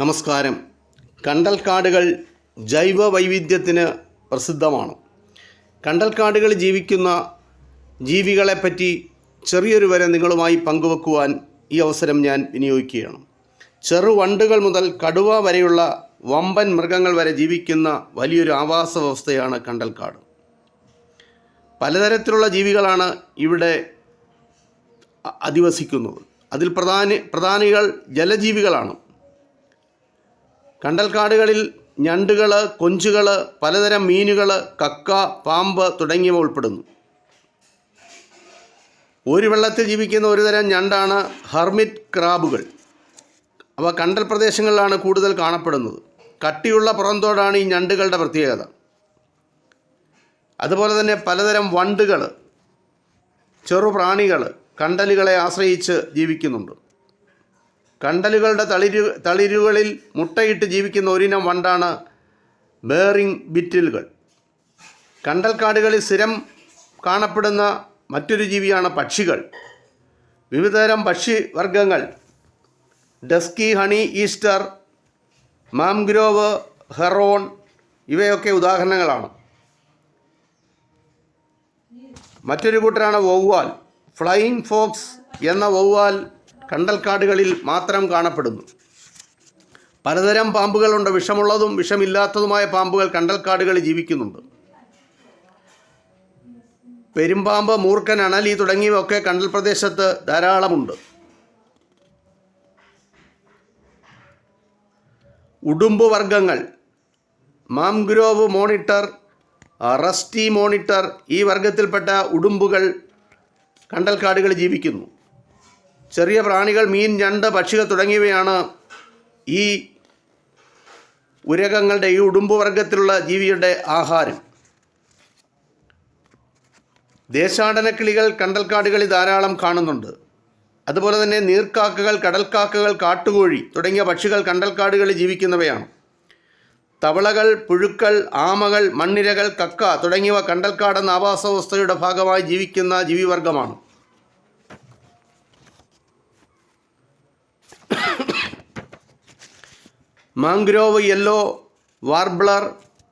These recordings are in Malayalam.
നമസ്കാരം. കണ്ടൽക്കാടുകൾ ജൈവ വൈവിധ്യത്തിന് പ്രസിദ്ധമാണ്. കണ്ടൽക്കാടുകൾ ജീവിക്കുന്ന ജീവികളെപ്പറ്റി ചെറിയൊരു വരെ നിങ്ങളുമായി പങ്കുവെക്കുവാൻ ഈ അവസരം ഞാൻ വിനിയോഗിക്കുകയാണ്. ചെറുവണ്ടുകൾ മുതൽ കടുവ വരെയുള്ള വമ്പൻ മൃഗങ്ങൾ വരെ ജീവിക്കുന്ന വലിയൊരു ആവാസ വ്യവസ്ഥയാണ് കണ്ടൽക്കാട്. പലതരത്തിലുള്ള ജീവികളാണ് ഇവിടെ അധിവസിക്കുന്നത്. അതിൽ പ്രധാന പ്രധാനികൾ ജലജീവികളാണ്. കണ്ടൽക്കാടുകളിൽ ഞണ്ടുകൾ കൊഞ്ചുകൾ പലതരം മീനുകൾ കക്ക പാമ്പ് തുടങ്ങിയവ ഉൾപ്പെടുന്നു. ഒരു വെള്ളത്തിൽ ജീവിക്കുന്ന ഒരു തരം ഞണ്ടാണ് ഹെർമിറ്റ് ക്രാബുകൾ. അവ കണ്ടൽ പ്രദേശങ്ങളിലാണ് കൂടുതൽ കാണപ്പെടുന്നത്. കട്ടിയുള്ള പുറന്തോടാണ് ഈ ഞണ്ടുകളുടെ പ്രത്യേകത. അതുപോലെ തന്നെ പലതരം വണ്ടുകൾ ചെറുപ്രാണികൾ കണ്ടലുകളെ ആശ്രയിച്ച് ജീവിക്കുന്നുണ്ട്. കണ്ടലുകളുടെ തളിരു തളിരുകളിൽ മുട്ടയിട്ട് ജീവിക്കുന്ന ഒരിനം വണ്ടാണ് ബേറിംഗ് ബിറ്റിലുകൾ കണ്ടൽക്കാടുകളിൽ സ്ഥിരം കാണപ്പെടുന്ന മറ്റൊരു ജീവിയാണ് പക്ഷികൾ. വിവിധതരം പക്ഷി വർഗങ്ങൾ dusky honey eater mangrove heron ഇവയൊക്കെ ഉദാഹരണങ്ങളാണ്. മറ്റൊരു കൂട്ടരാണ് വവ്വാൽ. ഫ്ലൈയിങ് ഫോക്സ് എന്ന വവ്വാൽ കണ്ടൽക്കാടുകളിൽ മാത്രം കാണപ്പെടുന്നു. പലതരം പാമ്പുകളുണ്ട്. വിഷമുള്ളതും വിഷമില്ലാത്തതുമായ പാമ്പുകൾ കണ്ടൽക്കാടുകളിൽ ജീവിക്കുന്നുണ്ട്. പെരുമ്പാമ്പ് മൂർഖൻ അണലി തുടങ്ങിയവയൊക്കെ കണ്ടൽ പ്രദേശത്ത് ധാരാളമുണ്ട്. ഉടുമ്പ് വർഗങ്ങൾ മാംഗ്രോവ് മോണിറ്റർ റസ്റ്റി മോണിറ്റർ ഈ വർഗത്തിൽപ്പെട്ട ഉടുമ്പുകൾ കണ്ടൽക്കാടുകളിൽ ജീവിക്കുന്നു. ചെറിയ പ്രാണികൾ മീൻ ഞണ്ട് പക്ഷികൾ തുടങ്ങിയവയാണ് ഈ ഉരകങ്ങളുടെ ഈ ഉടുമ്പ് വർഗത്തിലുള്ള ജീവിയുടെ ആഹാരം. ദേശാടന കിളികൾ കണ്ടൽക്കാടുകളിൽ ധാരാളം കാണുന്നുണ്ട്. അതുപോലെ തന്നെ നീർക്കാക്കകൾ കടൽക്കാക്കകൾ കാട്ടുകോഴി തുടങ്ങിയ പക്ഷികൾ കണ്ടൽക്കാടുകളിൽ ജീവിക്കുന്നവയാണ്. തവളകൾ പുഴുക്കൾ ആമകൾ മണ്ണിരകൾ കക്ക തുടങ്ങിയവ കണ്ടൽക്കാടെന്ന ആവാസവ്യവസ്ഥയുടെ ഭാഗമായി ജീവിക്കുന്ന ജീവിവർഗമാണ് മാംഗ്രോവ് യെല്ലോ വാർബ്ലർ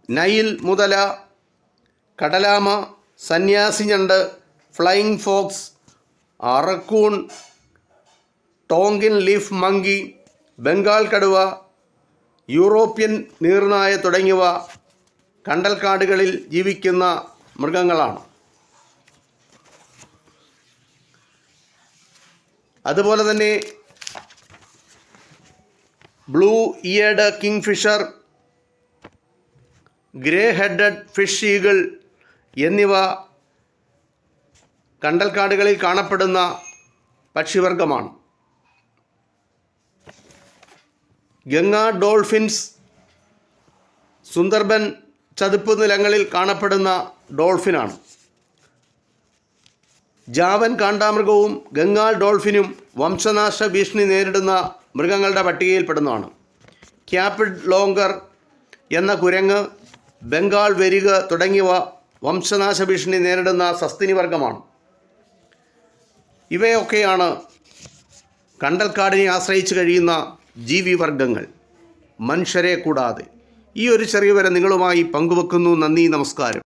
നൈൽ മുതല കടലാമ സന്യാസി ഞണ്ട് flying fox raccoon Tonkin leaf monkey Bengal കടുവ യൂറോപ്യൻ നീർനായ തുടങ്ങിയവ കണ്ടൽക്കാടുകളിൽ ജീവിക്കുന്ന മൃഗങ്ങളാണ്. അതുപോലെ തന്നെ blue eared kingfisher grey headed fish eagle എന്നിവ കണ്ടൽക്കാടുകളിൽ കാണപ്പെടുന്ന പക്ഷിവർഗമാണ് ഗംഗാ ഡോൾഫിൻസ് സുന്ദർബൻ ചതുപ്പ് നിലങ്ങളിൽ കാണപ്പെടുന്ന ഡോൾഫിനാണ്. ജാവൻ കാണ്ടാമൃഗവും ഗംഗാൾ ഡോൾഫിനും വംശനാശ ഭീഷണി നേരിടുന്ന മൃഗങ്ങളുടെ പട്ടികയിൽപ്പെടുന്നതാണ്. ക്യാപിഡ് ലോങ്കർ എന്ന കുരങ്ങ് ബംഗാൾ വെരിക് തുടങ്ങിയവ വംശനാശ ഭീഷണി നേരിടുന്ന സസ്തിനി വർഗമാണ് ഇവയൊക്കെയാണ് കണ്ടൽക്കാടിനെ ആശ്രയിച്ച് കഴിയുന്ന ജീവിവർഗങ്ങൾ. മനുഷ്യരെ കൂടാതെ. ഈ ഒരു ചെറിയ വരെ നിങ്ങളുമായി പങ്കുവെക്കുന്നു. നന്ദി നമസ്കാരം.